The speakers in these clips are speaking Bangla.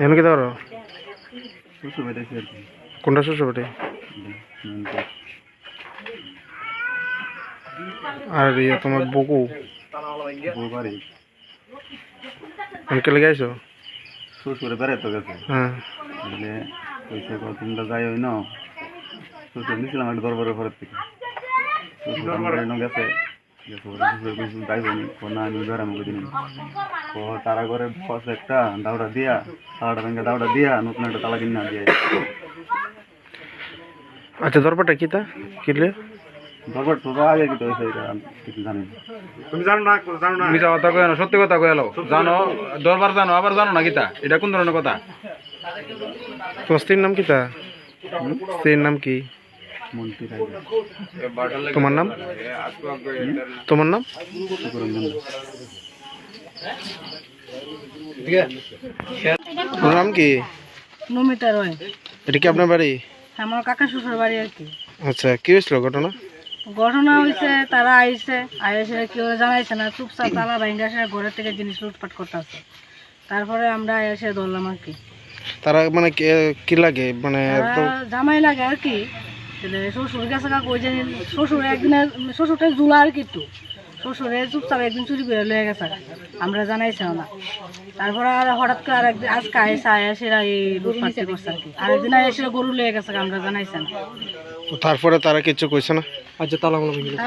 এখন কি ধরো? বাড়ি কোনটা শ্বশুর বাড়ি আর ইয়ে তোমার বকু? বাড়ি অনেকে লেগে আইছো শ্বশুরে বেড়াইতে গেছে। হ্যাঁ। তোমরা যাই হই না শ্বশুর নিছিলাম একটা দরবারের ঘরের থেকে। শ্বশুর গেছে। তারা ঘরে পাশে একটা দাউড়া দিয়া তালাটা ভেঙে দাউড়া দিয়া নতুন একটা তালা কিনা দিয়ে আচ্ছা দরবারটা কি তা? কিনলে দরবার তো আগে কি তো জানি না। মিছা কথা কয় না সত্যি কথা কয়ে জানো দরবার জানো আবার জানো না কিতা এটা কোন ধরনের কথা? তোমার স্ত্রীর নাম কি তা? স্ত্রীর নাম কি? তোমার নাম? তোমার নাম? তোমার নাম কি? নমিতা রয়। এটা কি আপনার বাড়ি? আমার কাকা শ্বশুর বাড়ি আর কি। আচ্ছা কি হয়েছিল ঘটনা? ঘটনা হয়েছে তারা আইসে আইসে কেউ জানাইছে না চুপচাপ তালা ভাইঙ্গা ঘরের থেকে জিনিস লুটপাট করতেছে। তারপরে আমরা এসে ধরলাম আর কি। তারা মানে কি লাগে? মানে জামাই লাগে আর কি। শ্বশুর গেছে কাকু ওই যে শ্বশুর একদিনে শ্বশুরটা জুলা আর কি শ্বশুরে চুপচাপ একদিন চুরি করে লয়ে গেছে। আমরা জানাইছেও না। তারপরে আর হঠাৎ করে আর একদিন আজকে আইসে আয়াসে এই লুটপাটটা করছে আর কি। আরেকদিন এসে গরু লয়ে গেছে আমরা জানাইছে না। তারপরে তারা কিছু কইছে না? আচ্ছা তালা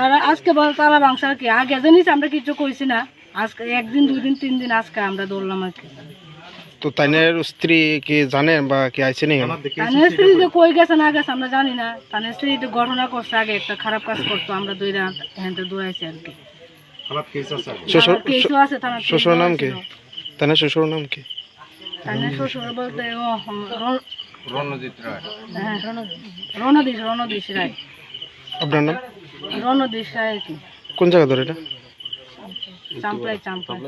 আর আজকে বল তারা বাংশ আর কি। আগে জানিস আমরা কিছু কইছি না। আজকে একদিন দুই দিন তিন দিন আজকে আমরা দৌড়লাম আর কি। তো তাইনের স্ত্রী কি জানে বা কি আইছে নি? তানের স্ত্রী যে কই গেছে না গেছে আমরা জানি না। তানের স্ত্রী তো ঘটনা করছে আগে একটা খারাপ কাজ করতো আমরা দুই রাত হ্যান্ডে দৌড়াইছি আর কি। শ্বশুর আছে থানার শ্বশুর নাম কি? তাইনের শ্বশুর নাম কি? তানের শ্বশুর বলতে রণজিৎ রায়। হ্যাঁ রণ- রণদীশ রণদীশ রায়। আপনার নাম? রণদীশ রায় কি। কোন জায়গা ধরে এটা? চাম্পলাই চাম্পলাই